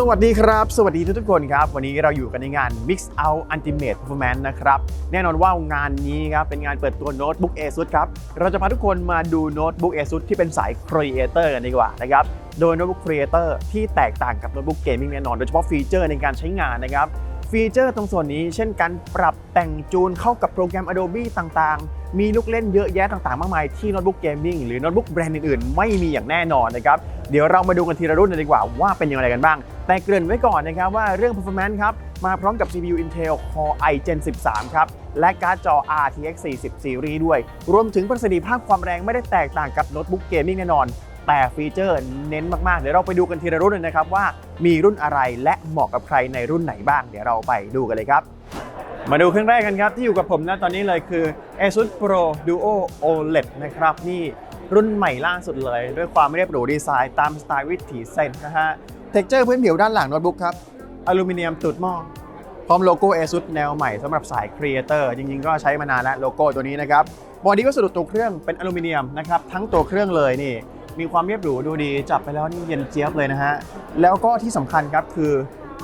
สวัสดีครับ สวัสดีทุกๆคนครับ วันนี้เราอยู่กันในงาน Mix Out Ultimate Performance นะครับ แน่นอนว่างานนี้ครับ เป็นงานเปิดตัวโน้ตบุ๊ก ASUS ครับ เราจะพาทุกคนมาดูโน้ตบุ๊ก ASUS ที่เป็นสาย Creator กันดีกว่านะครับ โดยโน้ตบุ๊ก Creator ที่แตกต่างกับโน้ตบุ๊กเกมมิ่งแน่นอน โดยเฉพาะฟีเจอร์ในการใช้งานนะครับ ฟีเจอร์ตรงส่วนนี้ เช่นการปรับแต่งจูนเข้ากับโปรแกรม Adobe ต่างๆ มีลูกเล่นเยอะแยะต่างๆ มากมายที่โน้ตบุ๊กเกมมิ่งหรือโน้ตบุ๊กแบรนด์อื่นๆ ไม่มีอย่างแน่นอนนะครับ เดี๋ยวเรามาดูกันทีละรุ่นเลยดีกว่าว่าเป็นยังไงกันบ้าง แต่เกริ่นไว้ก่อนนะครับว่าเรื่อง performance ครับ มาพร้อมกับ CPU Intel Core i Gen 13 ครับ และการ์ดจอ RTX 40 Series ด้วย รวมถึงประสิทธิภาพความแรงไม่ได้แตกต่างกับโน้ตบุ๊กเกมมิ่งแน่นอน แต่ฟีเจอร์เน้นมากๆ เดี๋ยวเราไปดูกันทีละรุ่นเลยนะครับว่ามีรุ่นอะไรและเหมาะกับใครในรุ่นไหนบ้าง เดี๋ยวเราไปดูกันเลยครับมาดูเครื่องแรกกันครับ ที่อยู่กับผมนะตอนนี้เลยคือ ASUS Pro Duo OLED นะครับนี่รุ่นใหม่ล่าสุดเลย ด้วยความเรียบหรูดีไซน์ตามสไตล์วิถีเซนนะฮะ เท็กเจอร์พื้นผิวด้านหลังโน้ตบุ๊กครับอลูมิเนียมตุดหม้อพร้อมโลโก้ ASUS แนวใหม่สำหรับสาย Creator จริงๆ ก็ใช้มานานแล้วโลโก้ตัวนี้นะครับบอดี้ก็สะดุดตัวเครื่องเป็นอลูมิเนียมนะครับทั้งตัวเครื่องเลยนี่ มีความเรียบหรูดูดีจับไปแล้วนี่เย็นเจี๊ยบเลยนะฮะแล้วก็ที่สำคัญครับคือ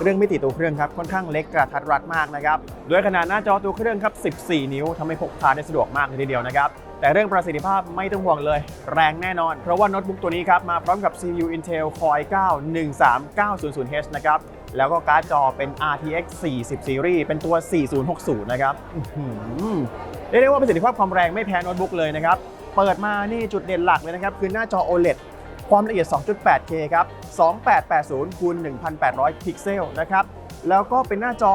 เรื่องมิติตัวเครื่องครับค่อนข้างเล็กกระทัดรัดมากนะครับด้วยขนาดหน้าจอตัวเครื่องครับ 14 นิ้วทำให้พกพาได้สะดวกมากเลยทีเดียวนะครับ แต่เรื่องประสิทธิภาพไม่ต้องห่วงเลย แรงแน่นอน เพราะว่าโน้ตบุ๊กตัวนี้ครับ มาพร้อมกับ CPU Intel Core i9 13900H นะครับ แล้วก็การ์ดจอเป็น RTX 40 Series เป็นตัว 4060 นะครับเรียกได้ว่าประสิทธิภาพความแรงไม่แพ้โน้ตบุ๊กเลยนะครับ เปิดมานี่จุดเด่นหลักเลยนะครับ คือหน้าจอ OLED ความละเอียด 2.8K ครับ 2880คูณ1800 พิกเซลนะครับ แล้วก็เป็นหน้าจอ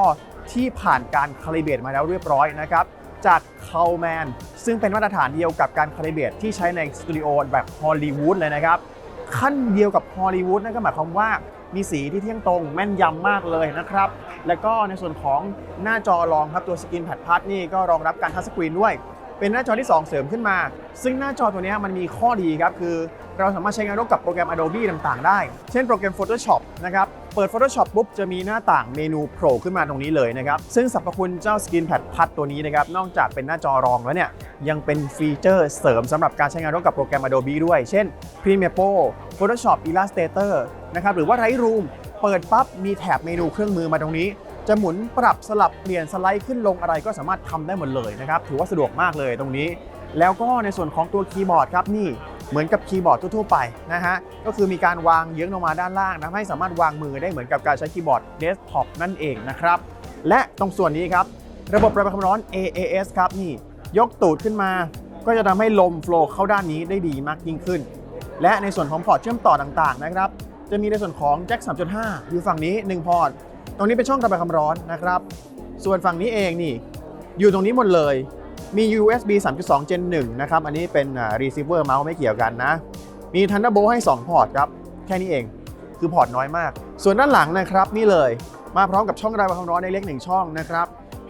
ที่ผ่านการคาลิเบรตมาแล้วเรียบร้อยนะครับ จาก c a l m a n ซึ่งเป็นมาตรฐานเดียวกับการคาลิเบรตที่ใช้ในสตูดิโอแบบฮอลลีวูดเลยนะครับ ขั้นเดียวกับฮอลลีวูดนั่นก็หมายความว่ามีสีที่เที่ยงตรงแม่นยำมากเลยนะครับ แล้วก็ในส่วนของหน้าจอรองครับตัวสกินแพดพัดนี่ก็รองรับการทัชสกรีนด้วย เป็นหน้าจอที่ 2 เสริมขึ้นมา ซึ่งหน้าจอตัวนี้มันมีข้อดีครับ คือเราสามารถใช้งานร่วมกับโปรแกรม Adobe ต่างๆ ได้ เช่นโปรแกรม Photoshop นะครับ เปิด Photoshop ปุ๊บจะมีหน้าต่างเมนูโผล่ขึ้นมาตรงนี้เลยนะครับ ซึ่งสรรพคุณเจ้า Skin Pad พัดตัวนี้นะครับ นอกจากเป็นหน้าจอรองแล้วเนี่ย ยังเป็นฟีเจอร์เสริมสำหรับการใช้งานร่วมกับโปรแกรม Adobe ด้วย เช่น Premiere Pro Photoshop Illustrator นะครับ หรือว่า Lightroom เปิดปั๊บมีแถบเมนูเครื่องมือมาตรงนี้ จะหมุนปรับสลับเปลี่ยนสไลด์ขึ้นลงอะไรก็สามารถทำได้หมดเลยนะครับ ถือว่าสะดวกมากเลยตรงนี้ แล้วก็ในส่วนของตัวคีย์บอร์ดครับนี่เหมือนกับคีย์บอร์ดทั่วๆไปนะฮะ ก็คือมีการวางเยื้องลงมาด้านล่างทำให้สามารถวางมือได้เหมือนกับการใช้คีย์บอร์ดเดสก์ท็อปนั่นเองนะครับ และตรงส่วนนี้ครับ ระบบระบายความร้อน AAS ครับนี่ยกตูดขึ้นมา ก็จะทำให้ลมโฟลว์เข้าด้านนี้ได้ดีมากยิ่งขึ้น และในส่วนของพอร์ตเชื่อมต่อต่างๆนะครับ จะมีในส่วนของแจ็ค 3.5 อยู่ฝั่งนี้ 1 พอร์ต ตรงนี้เป็นช่องระบายความร้อนนะครับ ส่วนฝั่งนี้เองนี่ อยู่ตรงนี้หมดเลย มี USB 3.2 Gen 1 นะครับ อันนี้เป็น receiver เมาส์ไม่เกี่ยวกันนะ มี Thunderbolt ให้ 2 พอร์ตครับ แค่นี้เอง คือพอร์ตน้อยมาก ส่วนด้านหลังนะครับนี่เลย มาพร้อมกับช่องระบายความร้อนในเล็ก1ช่องนะครับ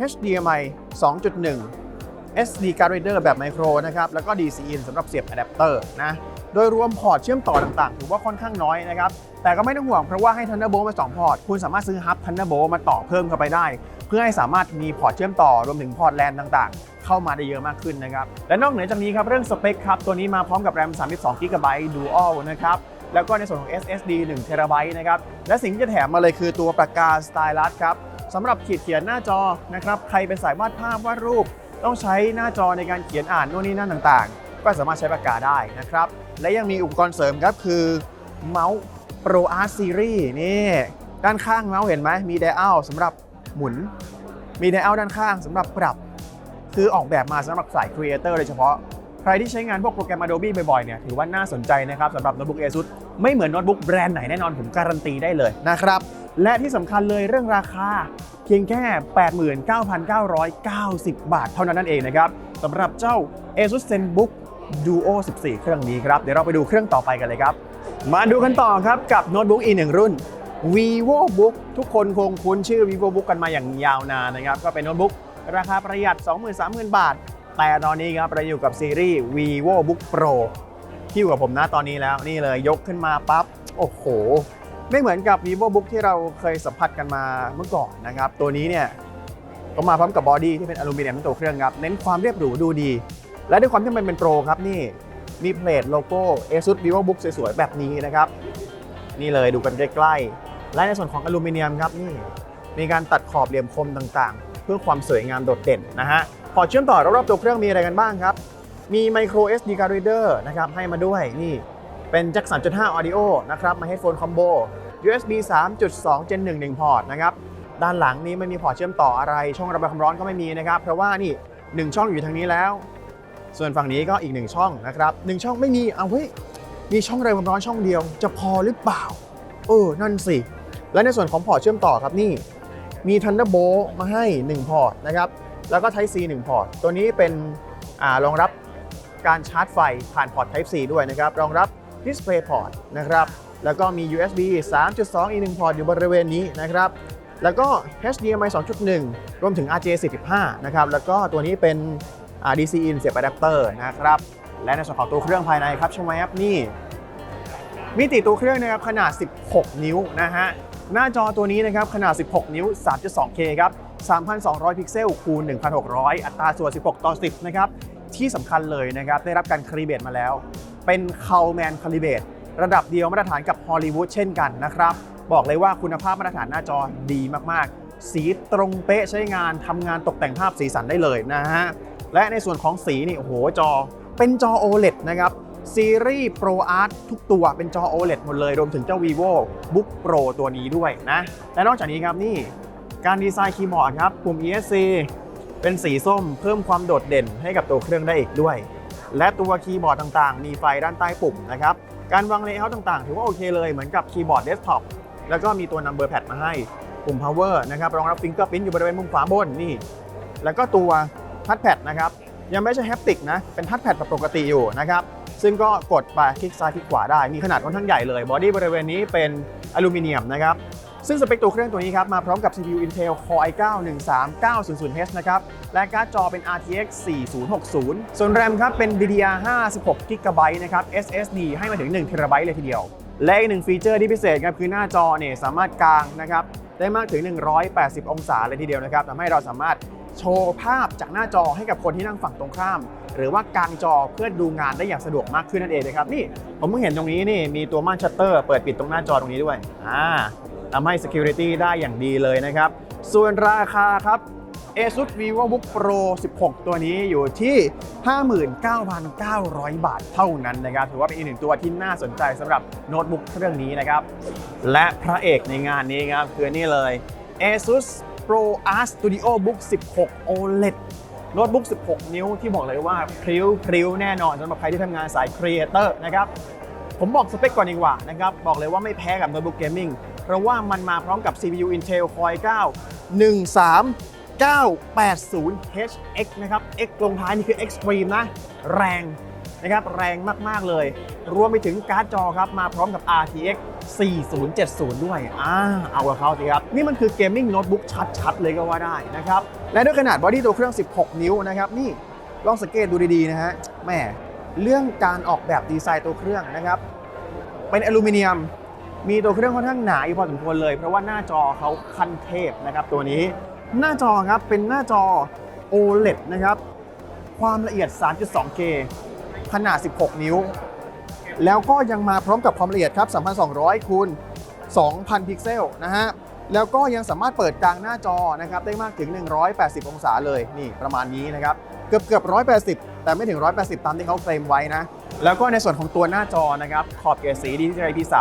HDMI 2.1 SD card reader แบบไมโครนะครับ แล้วก็ DC in สำหรับเสียบอะแดปเตอร์นะ โดยรวมพอร์ตเชื่อมต่อต่างๆ ถือว่าค่อนข้างน้อยนะครับ แต่ก็ไม่ต้องห่วงเพราะว่าให้ Thunderbolt มา 2 พอร์ต คุณสามารถซื้อฮับ Thunderbolt มาต่อเพิ่มเข้าไปได้ เพื่อให้สามารถมีพอร์ตเชื่อมต่อรวมถึงพอร์ตแลนต่างๆ เข้ามาได้เยอะมากขึ้นนะครับ และนอกเหนือจากนี้ครับเรื่องสเปคครับตัวนี้มาพร้อมกับ RAM 32 GB Dual นะครับแล้วก็ในส่วนของ SSD 1 TB นะครับและสิ่งที่จะแถมมาเลยคือตัวปากกาสไตลัสครับสำหรับขีดเขียนหน้าจอนะครับใครเป็นสายวาดภาพวาดรูป ต้องใช้หน้าจอในการเขียนอ่านโน่นนี่นั่นต่างๆ ก็สามารถใช้ปากกาได้นะครับ และยังมีอุปกรณ์เสริมครับคือเมาส์ Pro Art Series นี่ด้านข้างเมาส์เห็นไหมมีไดอัลสำหรับหมุน มีไดอัลด้านข้างสำหรับปรับ คือออกแบบมาสำหรับสายครีเอเตอร์โดยเฉพาะ ใครที่ใช้งานพวกโปรแกรม Adobe บ่อยๆเนี่ยถือว่าน่าสนใจนะครับสำหรับโน้ตบุ๊ก ASUS ไม่เหมือนโน้ตบุ๊กแบรนด์ไหนแน่นอนผมการันตีได้เลยนะครับและที่สำคัญเลยเรื่องราคาเพียงแค่ 89,990 บาทเท่านั้นนั่นเองนะครับสำหรับเจ้า ASUS ZenBook Duo 14 เครื่องนี้ครับ เดี๋ยวเราไปดูเครื่องต่อไปกันเลยครับ มาดูกันต่อครับกับโน้ตบุ๊กอีกหนึ่งรุ่น VivoBook ทุกคนคงคุ้นชื่อ VivoBook กันมาอย่างยาวนานนะครับ ก็เป็นโน้ตบุ๊กราคาประหยัด 20,000-30,000 บาท แต่ตอนนี้ครับเราอยู่กับซีรีส์ VivoBook Pro ที่อยู่กับผมนะตอนนี้แล้วนี่เลยยกขึ้นมาปั๊บ โอ้โห ไม่เหมือนกับ VivoBook ที่เราเคยสัมผัสกันมาเมื่อก่อนนะครับ ตัวนี้เนี่ยก็มาพร้อมกับบอดี้ที่เป็นอลูมิเนียมทั้งตัวเครื่องครับ เน้นความเรียบหรูดูดี และด้วยความที่มันเป็นโปรครับนี่มีเพลทโลโก้ ASUS VivoBook สวยๆ แบบนี้นะครับ นี่เลยดูกันใกล้ๆ และในส่วนของอลูมิเนียมครับนี่มีการตัดขอบเหลี่ยมคมต่างๆ เพื่อความสวยงามโดดเด่นนะฮะพอเชื่อมต่อรอบๆตัวเครื่องมีอะไรกันบ้างครับ มี micro SD card reader นะครับให้มาด้วยนี่เป็น jack 3.5 audio นะครับมา headphone combo USB 3.2 Gen 1 1พอร์ตนะครับด้านหลังนี้ไม่มีพอร์ตเชื่อมต่ออะไร ช่องระบายความร้อนก็ไม่มีนะครับ เพราะว่านี่ 1 ช่องอยู่ทางนี้แล้ว ส่วนฝั่งนี้ก็อีก1ช่องนะครับ1ช่องไม่มีเอาเฮ้ยมีช่องระบายความร้อนช่องเดียว จะพอหรือเปล่า เออ นั่นสิ และในส่วนของพอร์ตเชื่อมต่อครับนี่ มี Thunderbolt มาให้ 1 พอร์ตนะครับ แล้วก็ Type C 1 พอร์ต ตัวนี้เป็นอรองรับการชาร์จไฟผ่านพอร์ต Type C ด้วยนะครับ รองรับ Display Port นะครับ แล้วก็มี USB 3.2 อีก 1 พอร์ตอยู่บริเวณนี้นะครับ แล้วก็ HDMI 2.1 รวมถึง RJ45 นะครับ แล้วก็ตัวนี้เป็น DC in เสียบอะแดปเตอร์นะครับ และในส่วนของตัวเครื่องภายในครับชมแอปนี่ มิติตัวเครื่องนะครับขนาด 16 นิ้วนะฮะหน้าจอตัวนี้นะครับขนาด 16 นิ้ว 3.2K ครับ 3,200 พิกเซลคูณ 1,600 อัตราส่วน 16 ต่อ 10 นะครับ ที่สำคัญเลยนะครับ ได้รับการคาลิเบตมาแล้ว เป็นคา l แมนคาลิเบตระดับเดียวมาตรฐานกับฮอลลีวูดเช่นกันนะครับ บอกเลยว่าคุณภาพมาตรฐานหน้าจอดีมาก ๆ สีตรงเป๊ะใช้งานทำงานตกแต่งภาพสีสันได้เลยนะฮะ และในส่วนของสีนี่โอ้โหจอ เป็นจอ OLED นะครับซีรีส์ Pro Art ทุกตัวเป็นจอ OLED หมดเลย รวมถึงเจ้า vivo book pro ตัวนี้ด้วยนะ และนอกจากนี้ครับนี่ การดีไซน์คีย์บอร์ดครับปุ่ม ESC เป็นสีส้มเพิ่มความโดดเด่นให้กับตัวเครื่องได้อีกด้วย และตัวคีย์บอร์ดต่างๆ มีไฟด้านใต้ปุ่มนะครับ การวางเลเยอร์ต่างๆ ถือว่าโอเคเลยเหมือนกับคีย์บอร์ดเดสก์ท็อปแล้วก็มีตัว number pad มาให้ปุ่ม power นะครับรองรับ fingerprint อยู่บริเวณมุมขวาบนนี่ แล้วก็ตัว ทัชแพดนะครับยังไม่ใช่แฮปติกนะเป็นทัชแพดแบบปกติอยู่นะครับซึ่งก็กดไปคลิกซ้ายคลิกขวาได้มีขนาดค่อนข้างใหญ่เลยบอดี้บริเวณนี้เป็นอลูมิเนียมนะครับซึ่งสเปคตัวเครื่องตัวนี้ครับมาพร้อมกับ CPU Intel Core i9 13900H นะครับและการ์ดจอเป็น RTX 4060 ส่วน RAM ครับเป็น DDR5 16 GB นะครับ SSD ให้มาถึง1 TB เลยทีเดียว และอีกหนึ่งฟีเจอร์ที่พิเศษครับคือหน้าจอเนี่ยสามารถกางนะครับได้มากถึง 180 องศาเลยทีเดียวนะครับทำให้เราสามารถ โชว์ภาพจากหน้าจอให้กับคนที่นั่งฝั่งตรงข้าม หรือว่ากางจอเพื่อดูงานได้อย่างสะดวกมากขึ้นนั่นเองนะครับนี่ผมเพิ่งเห็นตรงนี้นี่มีตัวม่านชัตเตอร์เปิดปิดตรงหน้าจอตรงนี้ด้วยอ่าทำให้ Security ได้อย่างดีเลยนะครับ ส่วนราคาครับ ASUS VivoBook Pro 16 ตัวนี้อยู่ที่ 59,900 บาทเท่านั้นนะครับ ถือว่าเป็นอีกหนึ่งตัวที่น่าสนใจสำหรับโน้ตบุ๊กเครื่องนี้นะครับ และพระเอกในงานนี้ครับคือนี่เลย ASUS Pro Art Studio Book 16 OLED โน้ตบุ๊ก 16 นิ้วที่บอกเลยว่าพริ้วพริ้วแน่นอนสำหรับใครที่ทำงานสายครีเอเตอร์นะครับ ผมบอกสเปคก่อนดีกว่านะครับ บอกเลยว่าไม่แพ้กับโน้ตบุ๊กเกมมิ่งเพราะว่ามันมาพร้อมกับ CPU Intel Core i9 13980HX นะครับ X ลงท้ายนี่คือ Extreme นะ แรงนะครับ แรงมาก ๆ เลย รวมไปถึงการ์ดจอครับ มาพร้อมกับ RTX 4070 ด้วยอ่าเอากับเขาสิครับ นี่มันคือเกมมิ่งโน้ตบุ๊กชัดๆ เลยก็ว่าได้นะครับ และด้วยขนาดบอดี้ตัวเครื่อง 16 นิ้วนะครับ นี่ลองสังเกตดูดีๆ นะฮะแหม่เรื่องการออกแบบดีไซน์ตัวเครื่องนะครับ เป็นอลูมิเนียมมีตัวเครื่องค่อนข้างหนาอยู่พอสมควรเลย เพราะว่าหน้าจอเขาคันเทพนะครับตัวนี้หน้าจอครับเป็นหน้าจอ OLED นะครับ ความละเอียด 3.2K ขนาด 16 นิ้ว แล้วก็ยังมาพร้อมกับความละเอียดครับ3,200คูณ2,000 พิกเซลนะฮะแล้วก็ยังสามารถเปิดกลางหน้าจอนะครับได้มากถึง 180 องศาเลยนี่ประมาณนี้นะครับเกือบเกือบ180 แต่ไม่ถึง 180 ตามที่เขาเคลมไว้นะ แล้วก็ในส่วนของตัวหน้าจอนะครับขอบเกรดสีดีที่ IP3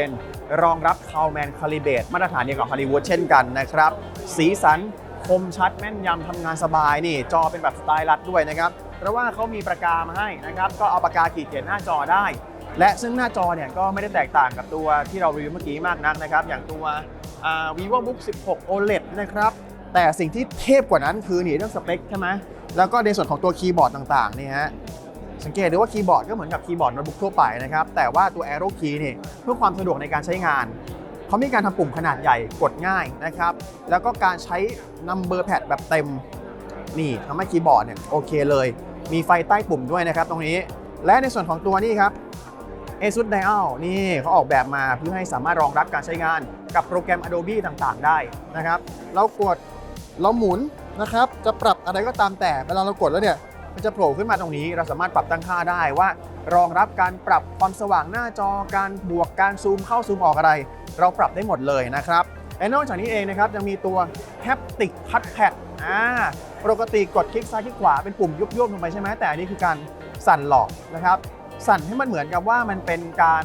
100%รองรับ c a l m a n Calibrate มาตรฐานเดียวกับฮอลลีวูดเช่นกันนะครับสีสันคมชัดแม่นยำทำงานสบายนี่จอเป็นแบบสไตล์รัดด้วยนะครับเพราะว่าเขามีปากกามาให้นะครับก็เอาปากกาขีดเขียนหน้าจอได้ และซึ่งหน้าจอเนี่ยก็ไม่ได้แตกต่างกับตัวที่เรารีวิวเมื่อกี้มากนักนะครับ อย่างตัว vivobook 16 OLED นะครับ แต่สิ่งที่เทพกว่านั้นคือนี่เรื่องสเปคใช่ไหมแล้วก็ในส่วนของตัวคีย์บอร์ดต่างๆนี่ฮะสังเกตดูว่าคีย์บอร์ดก็เหมือนกับคีย์บอร์ดโน้ตบุ๊กทั่วไปนะครับ แต่ว่าตัว Arrow Key นี่เพื่อความสะดวกในการใช้งาน เขามีการทำปุ่มขนาดใหญ่กดง่ายนะครับ แล้วก็การใช้ Number Pad แบบเต็ม นี่ทำให้คีย์บอร์ดเนี่ยโอเคเลย มีไฟใต้ปุ่มด้วยนะครับตรงนี้ และในส่วนของตัวนี้ครับ ASUS Dial นี่เขาออกแบบมาเพื่อให้สามารถรองรับการใช้งานกับโปรแกรม Adobe ต่างๆ ได้นะครับ เรากดเราหมุนนะครับ จะปรับอะไรก็ตามแต่เวลาเรากดแล้วเนี่ยมันจะโผล่ขึ้นมาตรงนี้ เราสามารถปรับตั้งค่าได้ว่า รองรับการปรับความสว่างหน้าจอการบวกการซูมเข้าซูมออกอะไร เราปรับได้หมดเลยนะครับและนอกจากนี้เองนะครับยังมีตัว Haptic Touchpad อ่าปกติกดคลิกซ้ายคลิกขวาเป็นปุ่มยุบๆลงไปใช่ไหมแต่อันนี้คือการสั่นหลอกนะครับ สั่นให้มันเหมือนกับว่ามันเป็นการ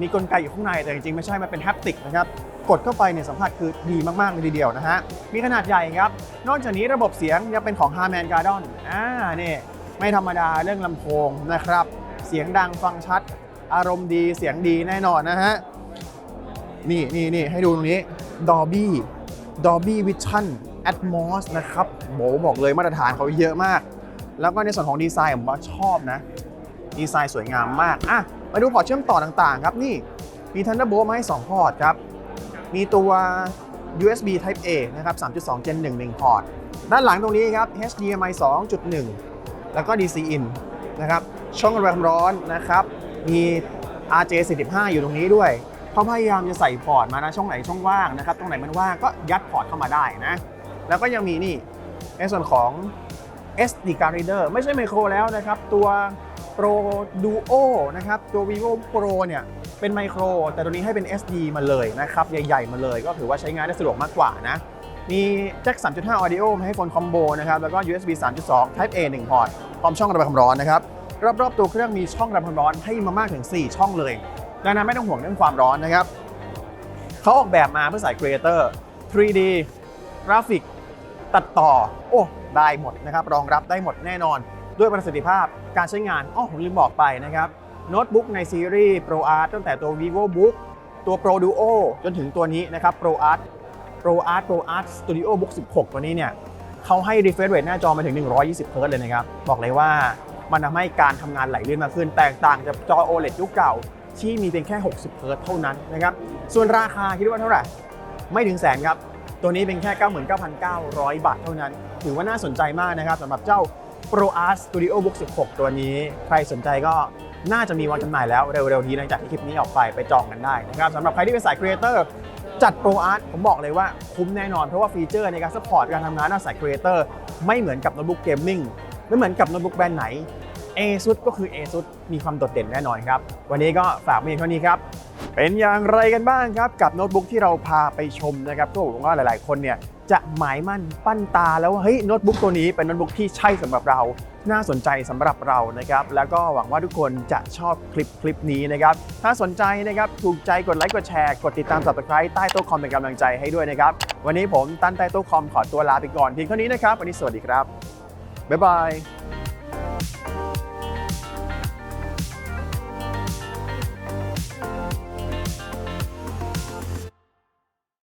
มีกลไกอยู่ข้างในแต่จริงๆไม่ใช่ มันเป็นแฮปติกนะครับกดเข้าไปเนี่ยสัมผัสคือดีมากๆเลยทีเดียวนะฮะ มีขนาดใหญ่ครับ นอกจากนี้ระบบเสียงยังเป็นของ Harman Kardon อ่านี่ไม่ธรรมดาเรื่องลำโพงนะครับ เสียงดังฟังชัด อารมณ์ดีเสียงดีแน่นอนนะฮะ นี่นี่นี่ให้ดูตรงนี้ Dolby Dolby Vision Atmos นะครับโบบอกเลยมาตรฐานเขาเยอะมาก แล้วก็ในส่วนของดีไซน์ผมว่าชอบนะ ดีไซน์สวยงามมาก อะ มาดูพอร์ตเชื่อมต่อต่างๆ ครับ นี่ มี Thunderbolt มาให้ 2 พอร์ตครับ มีตัว USB Type A นะครับ 3.2 Gen 1 1 พอร์ต ด้านหลังตรงนี้ครับ HDMI 2.1 แล้วก็ DC in นะครับ ช่องระบายความร้อนนะครับ มี RJ45 อยู่ตรงนี้ด้วยเขาพยายามจะใส่พอร์ตมานะช่องไหนช่องว่างนะครับ ตรงไหนมันว่างก็ยัดพอร์ตเข้ามาได้นะ แล้วก็ยังมีนี่ในส่วนของ SD card reader ไม่ใช่ไมโครแล้วนะครับ ตัว Pro Duo นะครับ ตัว vivo Pro เนี่ยเป็นไมโคร แต่ตัวนี้ให้เป็น SD มาเลยนะครับ ใหญ่ๆ มาเลย ก็ถือว่าใช้งานได้สะดวกมากกว่านะ มีแจ็ค 3.5 audio มาให้โฟนคอมโบนะครับ แล้วก็ USB 3.2 Type A 1 พอร์ตพร้อมช่องระบายความร้อนนะครับ รอบๆ ตัวเครื่องมีช่องระบายความร้อนให้มามากถึง 4 ช่องเลย ดังนั้นไม่ต้องห่วงเรื่องความร้อนนะครับเขาออกแบบมาเพื่อใส่ Creator 3D กราฟิก ตัดต่อ โอ้ ได้หมดนะครับ รองรับได้หมดแน่นอน ด้วยประสิทธิภาพการใช้งานอ๋อผมลืมบอกไปนะครับโน้ตบุ๊กในซีรีส์ Pro Art ตั้งแต่ตัว Vivo Book ตัว Pro Duo จนถึงตัวนี้นะครับ Pro Art Pro Art Pro Art Studio Book 16 ตัวนี้เนี่ยเขาให้ refresh rate หน้าจอมาถึง 120 Hz เลยนะครับ บอกเลยว่ามันทำให้การทำงานไหลลื่นมากขึ้น แตกต่างจากจอ OLED ยุคเก่าที่มีเพียงแค่ 60 Hz เท่านั้นนะครับ ส่วนราคาคิดว่าเท่าไหร่ ไม่ถึงแสนครับ ตัวนี้เป็นแค่ 99,900 บาทเท่านั้น ถือว่าน่าสนใจมากนะครับสำหรับเจ้า Pro Art Studio Book 16 ตัวนี้ ใครสนใจก็น่าจะมีวันจำหน่ายแล้วเร็วๆนี้หลังจากที่คลิปนี้ออกไปไปจองกันได้นะครับสำหรับใครที่เป็นสายครีเอเตอร์จัด Pro Art ผมบอกเลยว่าคุ้มแน่นอน เพราะว่าฟีเจอร์ในการซัพพอร์ตการทำงานหน้าสายครีเอเตอร์ไม่เหมือนกับโน้ตบุ๊กเกมมิ่งไม่เหมือนกับโน้ตบุ๊กแบรนด์ไหน ASUS ก็คือ ASUS มีความโดดเด่นแน่นอนครับ วันนี้ก็ฝากไว้เพียงเท่านี้ครับ เป็นอย่างไรกันบ้างครับ กับโน้ตบุ๊กที่เราพาไปชมนะครับก็หวังว่าหลายๆ คนเนี่ย จะหมายมั่นปั้นตาแล้วว่าเฮ้ยโน้ตบุ๊กตัวนี้เป็นโน้ตบุ๊กที่ใช่สำหรับเราน่าสนใจสำหรับเรานะครับ แล้วก็หวังว่าทุกคนจะชอบคลิปคลิปนี้นะครับ ถ้าสนใจนะครับ ถูกใจกดไลค์กดแชร์ กดติดตาม subscribe ใต้โต๊ะคอมเป็นกำลังใจให้ด้วยนะครับ วันนี้ผมตั้นใต้โต๊ะคอมขอตัวลาไปก่อนเพียงเท่านี้นะครับ วันนี้สวัสดีครับ บ๊ายบาย